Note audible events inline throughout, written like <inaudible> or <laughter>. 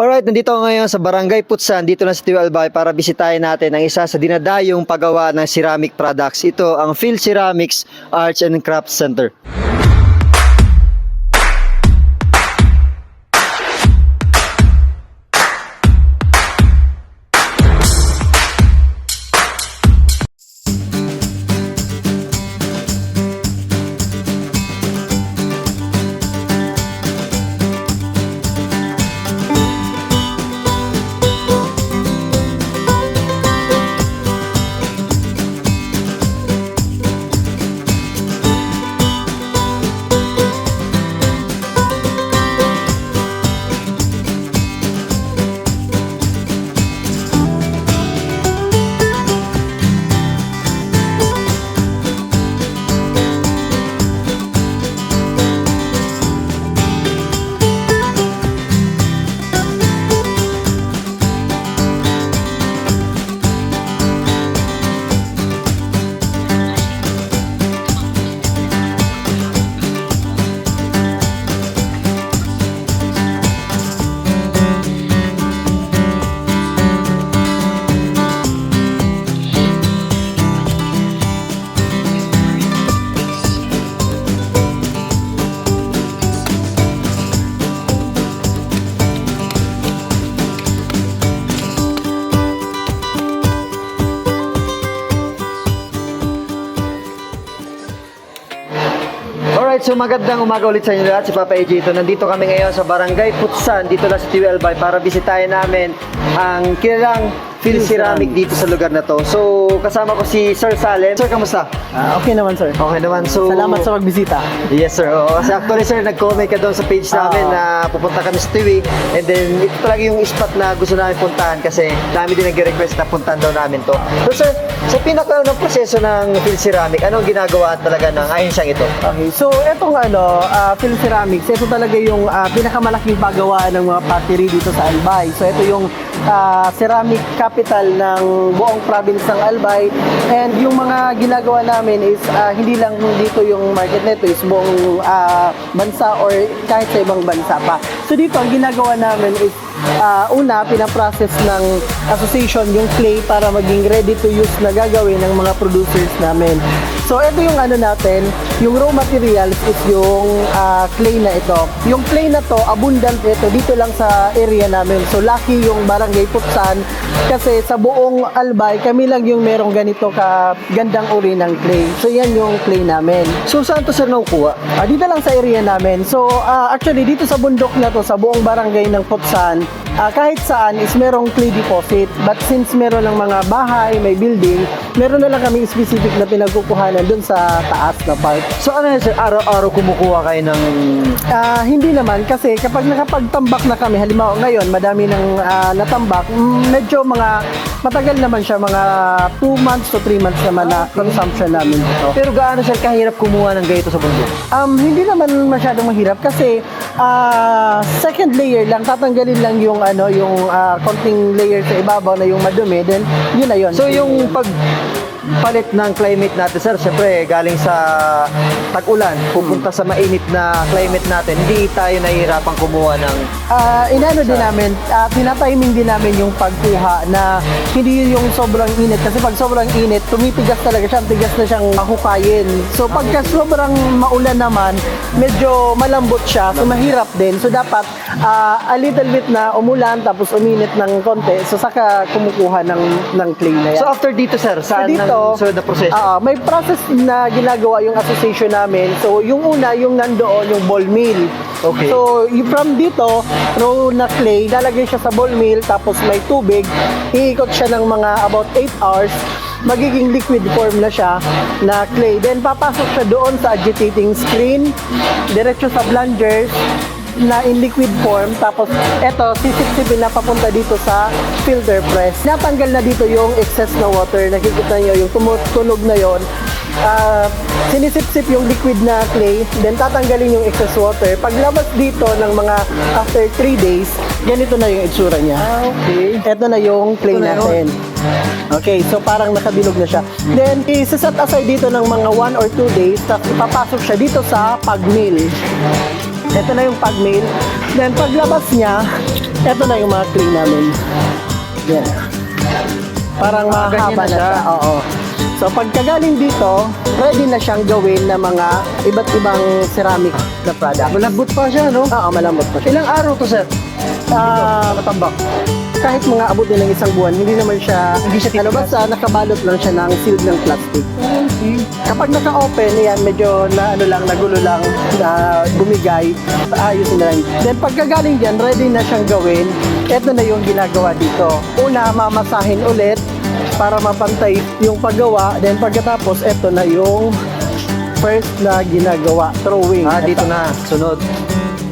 Alright, nandito ngayon sa Barangay Putsan, dito lang sa Tiwi Albay para bisitahin natin ang isa sa dinadayong paggawa ng ceramic products. Ito ang Phil Ceramics Arts and Crafts Center. So magandang umaga ulit sa inyo lahat. Si Papa AJ ito. Nandito kami ngayon sa Barangay Putsan, dito lang sa Albay para bisitahin namin ang kilalang Phil Ceramic dito sa lugar na to. So, kasama ko si Sir Salem. Sir, kamusta? Ah, okay naman, sir. Okay naman. So, Salamat sa pagbisita. Yes sir. Oo. Kasi actually sir, nag-comment ka doon sa page namin Oo. na pupunta kami sa Tiwi. And then ito talaga yung spot na gusto namin puntahan kasi dami din nag-request na puntahan daw namin to. So sir, sa pinaka ng proseso ng Phil Ceramic, anong ginagawa talaga ng ayon siyang ito? Okay, so etong ano, uh, Phil Ceramics, ito talaga yung ah, pinakamalaking paggawa ng mga pottery dito sa Albay. So ito yung ah, ceramic capital ng buong province ng Albay. And yung mga ginagawa namin is ah, hindi lang dito yung market nito is buong ah, bansa or kahit sa ibang bansa pa. So dito ang ginagawa namin is ah, una, pinaprocess ng association yung clay para maging ready to use na gagawin ng mga producers namin. So ito yung ano natin, yung raw materials is yung ah, clay na ito. Yung clay na to, abundant ito dito lang sa area namin. So lucky yung barangay Putsan kasi sa buong Albay kami lang yung merong ganito ka gandang uri ng clay. So yan yung clay namin. So saan to sir nakukuha? Ah, dito lang sa area namin. So, ah, actually, dito sa bundok na to, sa buong barangay ng Putsan, Bye. Ah, kahit saan is merong clay deposit. But since meron ng mga bahay, may building, meron na lang kami specific na pinagkukuhanan dun sa taas na part. So ano yan sir, araw-araw kumukuha kayo ng... Ah, hindi naman kasi kapag nakapagtambak na kami, halimbawa ngayon, madami ng ah, natambak, mm, medyo mga matagal naman siya, mga 2 months to 3 months naman na consumption namin dito. Pero gaano sir kahirap kumuha ng ganito sa bundok? Um, hindi naman masyadong mahirap kasi ah, second layer lang, tatanggalin lang yung ano, yung ah, konting layer sa ibabaw na yung madumi, then yun na yun. So yung pag palit ng climate natin sir, syempre galing sa tag-ulan, pupunta sa mainit na climate natin, hindi tayo nahihirapang kumuha ng Ah, inano din namin, uh, tinatiming din namin yung pagkuha na hindi yung sobrang init. Kasi pag sobrang init, tumitigas talaga siya, tigas na siyang hukayin. So pagka sobrang maulan naman, medyo malambot siya, so mahirap din. So dapat ah, a little bit na umulan, tapos uminit ng konti, so saka kumukuha ng, ng clay na yan. So after dito sir, So saan dito, ang sunod na proseso? ah, may process na ginagawa yung association namin. So, yung una, yung nandoon, yung ball mill. Okay. So, from dito, raw na clay, lalagay siya sa ball mill, tapos may tubig, iikot siya ng mga about 8 hours, magiging liquid form na siya na clay. Then, papasok siya doon sa agitating screen, diretso sa blenders, na in liquid form tapos eto sisipsipin na papunta dito sa filter press natanggal na dito yung excess na water nakikita nyo yung tumutunog na yon Ah, sinisipsip yung liquid na clay then tatanggalin yung excess water paglabas dito ng mga after 3 days ganito na yung itsura niya Ah, okay. eto na yung clay Ito na yun. natin Okay, so parang nakabilog na siya. Then, isa-set aside dito ng mga 1 or 2 days, tapos ipapasok siya dito sa pag mill. Ito na yung pag mail. Then paglabas niya, ito na yung mga clay namin. Yan. Parang ganyan mahaba na na siya. siya. Oo. So pagkagaling dito, ready na siyang gawin na mga iba't ibang ceramic na product. Malambot pa siya, no? Oo, malambot pa siya. Ilang araw to, sir? Ah, Matambak. Kahit mga abot din ng isang buwan, hindi naman siya, Hindi siya ano titigas. basta nakabalot lang siya ng sealed ng plastic. Kapag naka-open, yan, medyo na ano lang, nagulo lang, na bumigay, ayusin na lang. Then pagkagaling dyan, ready na siyang gawin. Ito na yung ginagawa dito. Una, mamasahin ulit para mapantay yung paggawa. Then pagkatapos, ito na yung first na ginagawa, throwing. Ah, dito Ito. na. Sunod.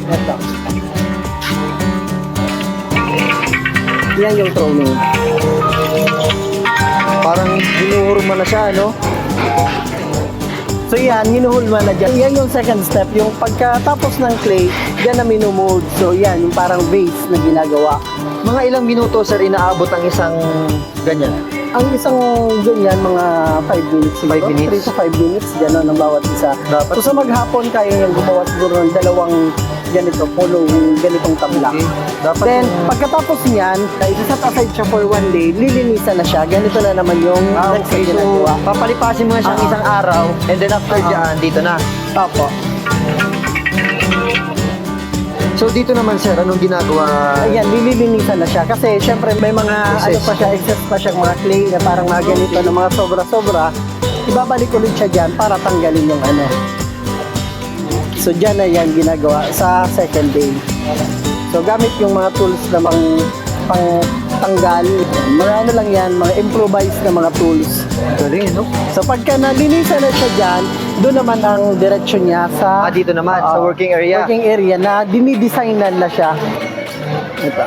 Ito. Yan yung throwing. Parang hinuhurma na siya, no? So yan, hinuhulma na dyan. Yan yung second step. Yung pagkatapos ng clay, yan na minumold. So yan, yung parang vase na ginagawa. Mga ilang minuto, sir, inaabot ang isang ganyan. Ang isang ganyan, mga 5 minutes siguro. Five minutes? 3 to 5 minutes, gano'n ang bawat isa. Dapat. So sa maghapon, kaya yung gumawa siguro ng dalawang ganito, pulong, ganitong tabla. Okay. Dapat Then, yung- pagkatapos niyan, isa-set aside siya for one day, lilinisan na siya. Ganito na naman yung Ah, okay. So, ginagawa. papalipasin mo na siyang Ah. isang araw and then after Ah. dyan, dito na. Opo. So, dito naman, sir, anong ginagawa? Ayan, nililinisan na siya. Kasi syempre may mga Excess. ano pa siya, excess pa siyang mga clay na parang mga ganito na mga sobra-sobra. Ibabalik ulit siya dyan para tanggalin yung ano. So dyan na yan ginagawa sa second day. So gamit yung mga tools na pang, pang tanggal. Mga ano lang yan, mga improvised na mga tools. Galing, no? So pagka nalinisan na siya dyan, doon naman ang diretsyon niya sa Ah, dito naman, sa Oo, working area. Working area na dinidesignan na siya. Ito.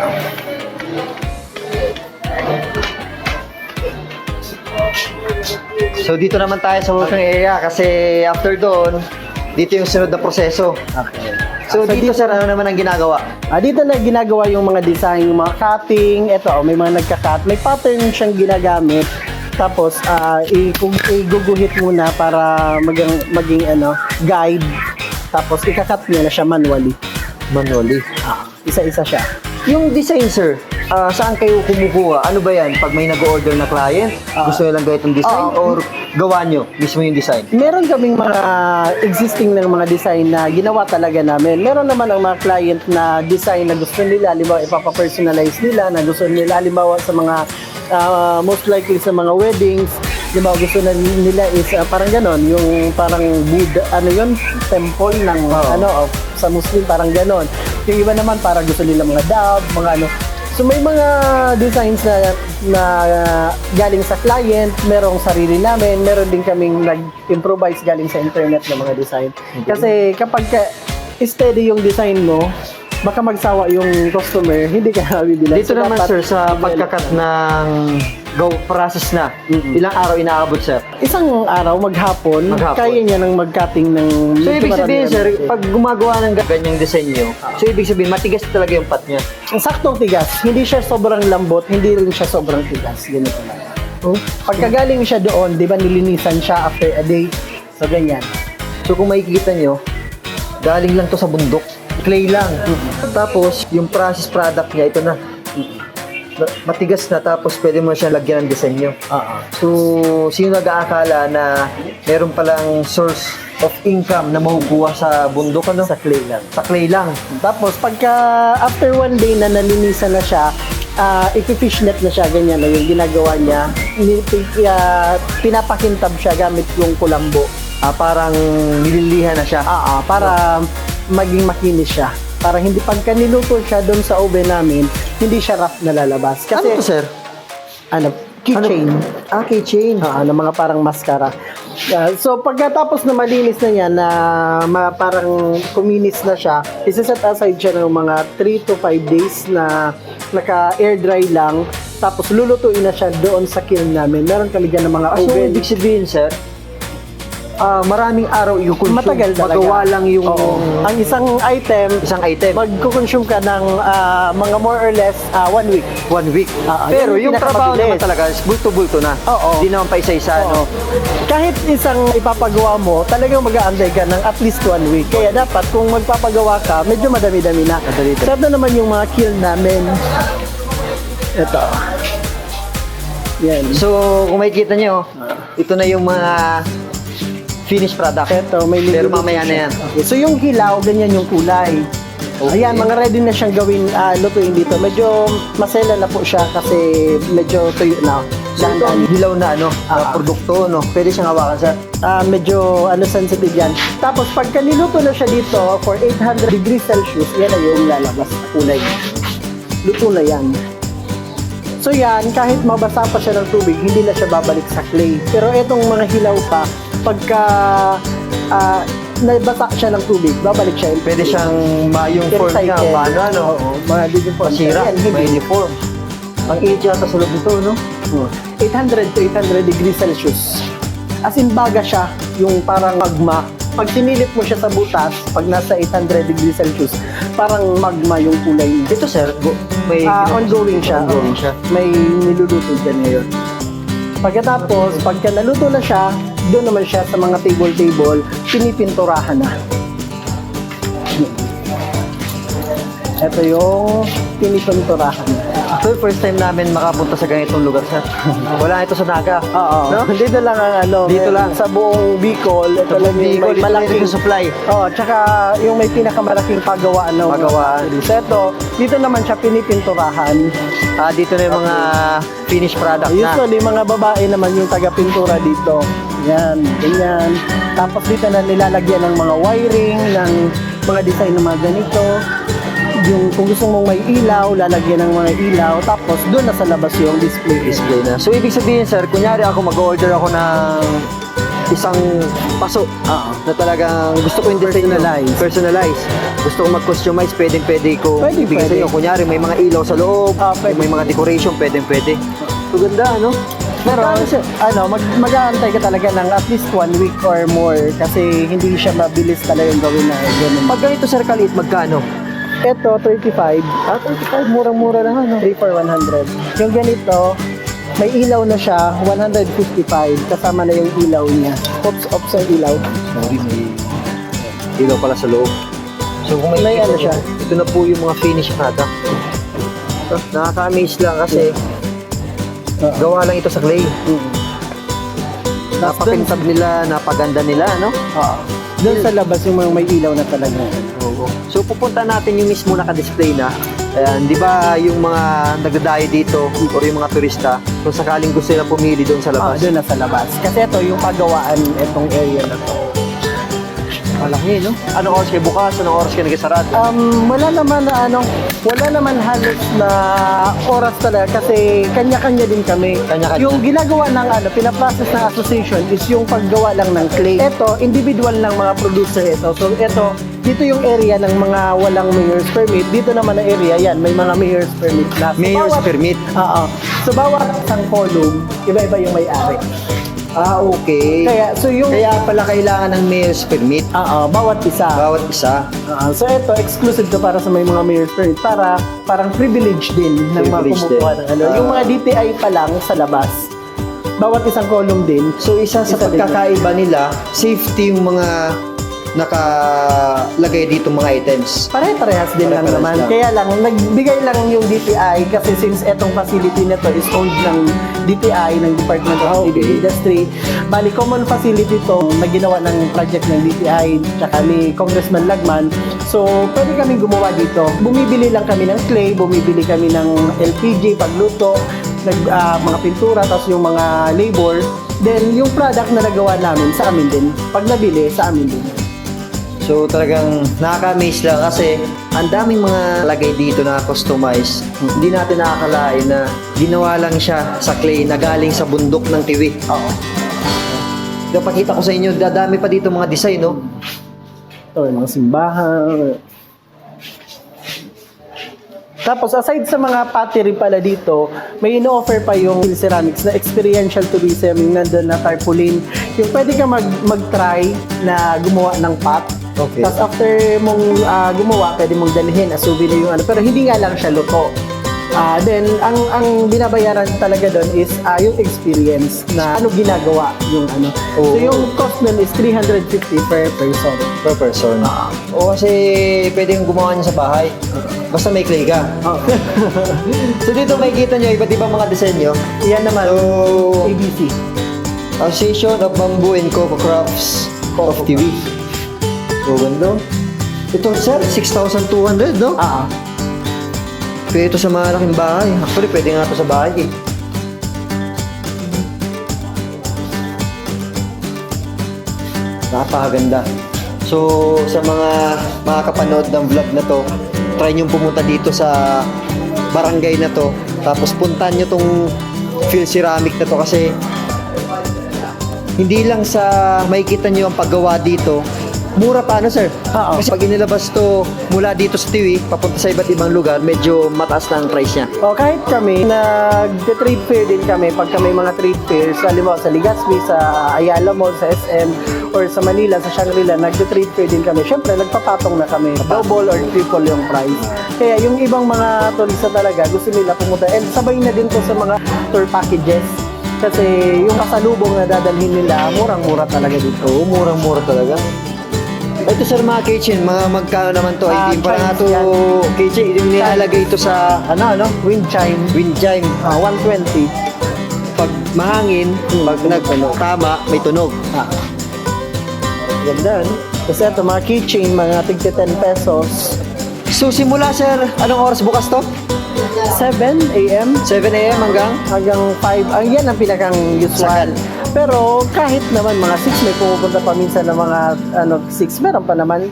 So, dito naman tayo sa working area kasi after doon, dito yung sunod na proseso. Okay. So, dito, sir, ano naman ang ginagawa? Ah, dito na ginagawa yung mga design, yung mga cutting. Ito, oh, may mga nagka-cut. May pattern siyang ginagamit. Tapos, ah, kung iguguhit muna para maging, maging ano, guide. Tapos, ikakat niya na siya manually. Manually. Ah, isa-isa siya. Yung design, sir, ah, saan kayo kumukuha? Ano ba yan? Pag may nag-order na client, Ah. gusto nilang ganitong design Ah. or gawa nyo mismo yung design? Meron kaming mga existing ng mga design na ginawa talaga namin. Meron naman ang mga client na design na gusto nila, halimbawa ipapapersonalize nila, na gusto nila, halimbawa sa mga ah, most likely sa mga weddings, halimbawa gusto na nila is ah, parang ganon, yung parang Buddha, ano yun, temple ng Oo. ano, of- sa Muslim, parang ganon. Yung iba naman parang gusto nila mga dove, mga ano. So may mga designs na, na uh, galing sa client, merong sarili namin, meron din kaming nag-improvise galing sa internet ng mga design. Kasi kapag ka steady yung design mo, baka magsawa yung customer, hindi ka <laughs> nabibila. Dito So, naman, sir, sa pagkakat ng go process na, Mm-mm. ilang araw inaabot, sir? Isang araw, maghapon, Maghapon. kaya niya ng mag-cutting ng... So, ibig sabihin, sir, pag gumagawa ng ganyang design nyo, so, ibig sabihin, matigas talaga yung pat niya. Ang saktong tigas, hindi siya sobrang lambot, hindi rin siya sobrang tigas. Ganito lang. Oh. Pagkagaling siya doon, di ba nilinisan siya after a day? So, ganyan. So, kung makikita nyo, galing lang to sa bundok. Clay lang. Tapos, yung process product niya, ito na. Ma- Matigas na, tapos pwede mo siya lagyan ng design nyo. Oo. So, sino nag-aakala na meron palang source of income na makukuha sa bundok, ano? Sa clay lang. Sa clay lang. Tapos, pagka after one day na nalinisan na siya, uh, ipi-fishnet na siya, ganyan na yung ginagawa niya. Ah, pinapakintab siya gamit yung kulambo. Ah, parang nililihan na siya. Ah, ah, para maging makinis siya. Para hindi pagka niluto siya doon sa oven namin, hindi siya rough na lalabas. Kasi, ano to, sir? ano, keychain. Ano? Ah, keychain. Ah, na mga parang mascara. Ah, so pagkatapos na malinis na yan, na ma, parang kuminis na siya, isiset aside siya ng mga 3 to 5 days na naka-air dry lang. Tapos lulutuin na siya doon sa kiln namin. Meron kami dyan ng mga Ah, so, oven. ibig sabihin, sir, ah, maraming araw yung consume. Matagal talaga. Magawa lang yung Oo. Ang isang item, isang item. magkukonsume ka ng ah, mga more or less ah, one week. one week. Ah, Pero yun yung yung trabaho naman pinakamabilis. talaga, is bulto-bulto na. Oo. Hindi naman pa isa-isa, Oo. ano. Kahit isang ipapagawa mo, talagang mag-aantay ka ng at least one week. Kaya dapat kung magpapagawa ka, medyo madami-dami na. Madali-dami. Sarap na naman yung mga kill namin. Ito. Yan. So, kung makikita nyo, ito na yung mga finished product. Ito, may Pero niluluto mamaya na yan. Okay, so yung hilaw, ganyan yung kulay. Okay. Ayan, mga ready na siyang gawin ah, lutuin dito. Medyo masela na po siya kasi medyo tuyo na. So, ito ang hilaw na ano, Ah. produkto, no? Pwede siyang hawakan, sir. Ah, medyo ano sensitive yan. Tapos pagka niluto na siya dito for 800 degrees Celsius, yan na yung lalabas na kulay. Luto na yan. So yan, kahit mabasa pa siya ng tubig, hindi na siya babalik sa clay. Pero itong mga hilaw pa, pagka ah, nabasa siya ng tubig, babalik siya. in Pwede siyang ma yung form niya, paano, ano? Oo, mga deform. Masira, Yan, hindi. may uniform. Ang init yata sa loob nito, no? 800 to 800 degrees Celsius. As in baga siya, yung parang magma. Pag sinilip mo siya sa butas, pag nasa 800 degrees Celsius, parang magma yung kulay niya. Ito, sir, go, may... Ah, ongoing siya. Ongoing siya. May niluluto dyan ngayon. Pagkatapos, pagka naluto na siya, doon naman siya sa mga table-table, pinipinturahan na. Ito yung pinipinturahan. Ito yung first time namin makapunta sa ganitong lugar, sir. <laughs> Wala ito sa Naga. Oo. No? Dito lang ang ano. Dito may- lang. Sa buong Bicol. Ito Sa lang yung Bicol, may malaking yung supply. Oo, tsaka yung may pinakamalaking pagawaan ng Pagawaan. So ito, dito naman siya pinipinturahan. Ah, dito na yung mga finished product na. Usually, mga babae naman yung taga-pintura dito. Yan, ganyan. Tapos dito na nilalagyan ng mga wiring, ng mga design ng mga ganito. Yung kung gusto mong may ilaw, lalagyan ng mga ilaw. Tapos doon na sa labas yung display. display na. So, ibig sabihin, sir, kunyari ako mag-order ako ng isang paso Oo. na talagang gusto ko yung design. Personalize. Personalize. Gusto ko mag-customize, pwedeng pwede ko Pwede, ibigay sa pwede. inyo. Kunyari, may mga ilaw sa loob, Ah, pwede. may mga decoration, pwedeng pwede. So, ganda, ano? Pero ano, mag mag-aantay ka talaga ng at least one week or more kasi hindi siya mabilis talaga yung gawin na ganun. Pag ganito, sir, kalit, magkano? Ito, 35. Ah, 35, murang-mura lang, ano? 3 for 100. Yung ganito, may ilaw na siya, 155. Kasama na yung ilaw niya. Oops, oops ang ilaw. Sorry, may ilaw pala sa loob. So, kung may, May ano siya? Ito na po yung mga finished product. So, nakaka-amaze lang kasi Oo. gawa lang ito sa clay. Mm. Tapos dun, Napapintab nila, napaganda nila, no? Oo. Doon sa labas yung mga may ilaw na talaga. Oo. So pupunta natin yung mismo naka-display na. Ayan, di ba yung mga nagdadayo dito or yung mga turista, kung sakaling gusto nila pumili doon sa Ah, labas. doon na sa labas. Kasi ito yung pagawaan itong area na to. Malaki, no? Anong oras kayo bukas? Anong oras kayo nagsarado? Um, wala naman na ano, wala naman halos na oras talaga kasi kanya-kanya din kami. Kanya-kanya. Yung ginagawa ng ano, pinaprocess ng association is yung paggawa lang ng clay. Ito, individual ng mga producer ito. So ito, dito yung area ng mga walang mayor's permit. Dito naman ang area yan, may mga mayor's permit na. So, Mayor's bawat- permit. Oo. So bawat isang column, iba-iba yung may-ari. Ah, okay. Kaya, so yung... Kaya pala kailangan ng mayor's permit. Oo, bawat isa. Bawat isa. Ah, so ito exclusive to para sa may mga mayor's permit para parang privilege din ng mga Privilege kumukuha ng ano. Ah. yung mga DTI pa lang sa labas. Bawat isang column din. So isa sa Isa din pagkakaiba nila, safety yung mga nakalagay dito mga items. Pare-parehas din lang naman. lang. Kaya lang, nagbigay lang yung DTI kasi since etong facility na to is owned ng DTI, ng Department of Ah, okay. Industry. Bali, common facility to na ginawa ng project ng DTI tsaka ni Congressman Lagman. So, pwede kami gumawa dito. Bumibili lang kami ng clay, bumibili kami ng LPG, pagluto, nag, ah, mga pintura, tapos yung mga labor. Then, yung product na nagawa namin, sa amin din. Pag nabili, sa amin din. So talagang nakaka-amaze lang kasi ang daming mga lagay dito na customize. Hindi natin nakakalain na ginawa lang siya sa clay na galing sa bundok ng tiwi. Oo. Napakita ko sa inyo, dadami pa dito mga design, no? Ito, yung mga simbahan. Tapos aside sa mga pottery pala dito, may ino-offer pa yung Ceramics na experiential tourism, yung nandun na tarpaulin. Yung pwede ka mag, mag-try na gumawa ng pot. Okay. Tapos after mong ah, gumawa, pwede mong dalhin as souvenir yung ano. Pero hindi nga lang siya luto. Ah, then, ang ang binabayaran talaga doon is ah, yung experience na ano ginagawa yung ano. Oo. So yung cost nun is 350 per person. Per person. O kasi pwede yung gumawa niya sa bahay. Basta may clay ka. Oh. <laughs> So dito makikita niyo iba't ibang mga disenyo. Yan naman, So, ABC. Association of Bamboo and Coco Crafts of TV. So, ganda. Ito, sir, 6,200, no? Ah, Pwede ito sa mga laking bahay. Actually, pwede nga ito sa bahay, eh. Napakaganda. So, sa mga makakapanood ng vlog na to, try nyo pumunta dito sa barangay na to. Tapos puntahan nyo tong Phil Ceramic na to kasi hindi lang sa makikita nyo ang paggawa dito, mura pa ano sir? Oo. Kasi pag inilabas to mula dito sa Tiwi, papunta sa iba't ibang lugar, medyo mataas na ang price niya. O kahit kami, nag-trade fair din kami pag kami mga trade fairs, halimbawa sa Legazpi, sa Ayala Mall, sa SM, or sa Manila, sa Shangri-La, nag-trade fair din kami. Siyempre, nagpapatong na kami. Double or triple yung price. Kaya yung ibang mga turista talaga, gusto nila pumunta. And sabay na din to sa mga tour packages. Kasi yung kasalubong na dadalhin nila, murang-mura talaga dito. Oo, murang-mura talaga. Ito sir, mga kitchen, mga magkano naman to? Ah, Hindi pa nga to Chinese yan. kitchen, yung nilalagay ito sa, ano, ano? Wind chime, Wind chime. ah, 120. Pag mahangin, pag nagtama, may tunog. Ah. Ganda, no? Kasi ito, mga keychain, mga tigti 10 pesos. So simula sir, anong oras bukas to? 7 a.m. 7 a.m. hanggang? hanggang 5. Ang yan ang pinakang usual. Pero kahit naman mga 6 may pumupunta pa minsan ng mga ano 6 meron pa naman.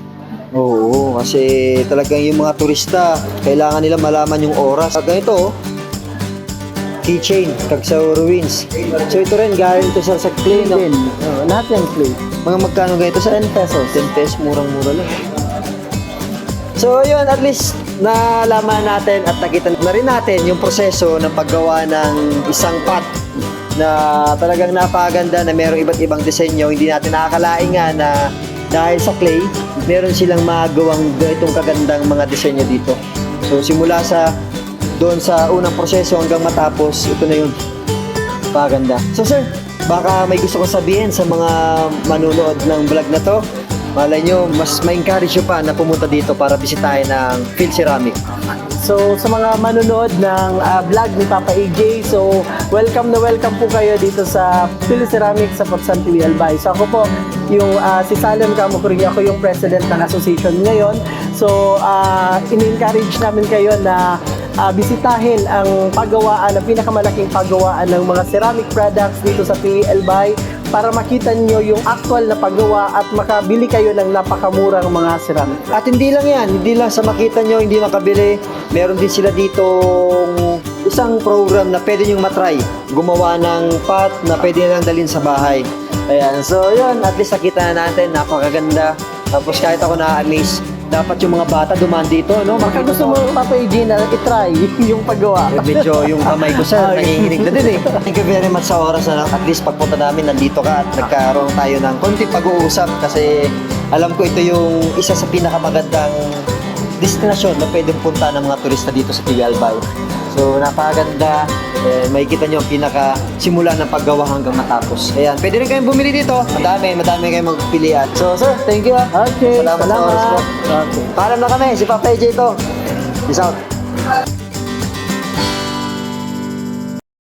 Oo, kasi talagang yung mga turista, kailangan nila malaman yung oras. Pag ganito, oh, keychain, Kagsao Ruins. So ito rin, galing to sir sa clay, no? Oh, lahat yan play. Mga magkano ganito sir? 10 pesos. 10 pesos, murang-mura lang. So yun, at least nalaman natin at nakita na rin natin yung proseso ng paggawa ng isang pot na talagang napakaganda na mayroong iba't ibang disenyo. Hindi natin nakakalain nga na dahil sa clay, meron silang magawang ganitong kagandang mga disenyo dito. So simula sa doon sa unang proseso hanggang matapos, ito na yun. Paganda. So sir, baka may gusto ko sabihin sa mga manunood ng vlog na to. Malay nyo, mas ma-encourage nyo pa na pumunta dito para bisitahin ng Phil Ceramic. So sa mga manonood ng ah, vlog ni Papa AJ, so welcome na welcome po kayo dito sa Phil Ceramic sa Patsan TV Albay. So ako po yung ah, si Salem Kamukuring, ako yung president ng association ngayon. So uh, in-encourage namin kayo na ah, bisitahin ang paggawaan, ang pinakamalaking paggawaan ng mga ceramic products dito sa TV Albay para makita nyo yung actual na paggawa at makabili kayo ng napakamurang mga ceramic. At hindi lang yan, hindi lang sa makita nyo, hindi makabili. Meron din sila dito isang program na pwede nyo matry. Gumawa ng pot na pwede nilang dalhin sa bahay. Ayan, so yun, at least nakita na natin, napakaganda. Tapos kahit ako na-amaze, dapat yung mga bata dumaan dito, no? Baka Makita gusto mo, Papa AJ, na itry <laughs> yung paggawa. Eh, Medyo yung kamay ko sir, <laughs> nanginginig na din eh. <laughs> Thank you very much sa oras na at least pagpunta namin nandito ka at nagkaroon tayo ng konting pag-uusap kasi alam ko ito yung isa sa pinakamagandang destinasyon na pwedeng punta ng mga turista dito sa TV Albay. So napakaganda, eh, makikita nyo ang pinaka simula ng paggawa hanggang matapos. Ayan, pwede rin kayong bumili dito. Madami, madami kayong magpilian. So sir, thank you ah. Okay, Salamat, sa oras mo. Okay. Paalam na kami, si Papa AJ to. Peace out.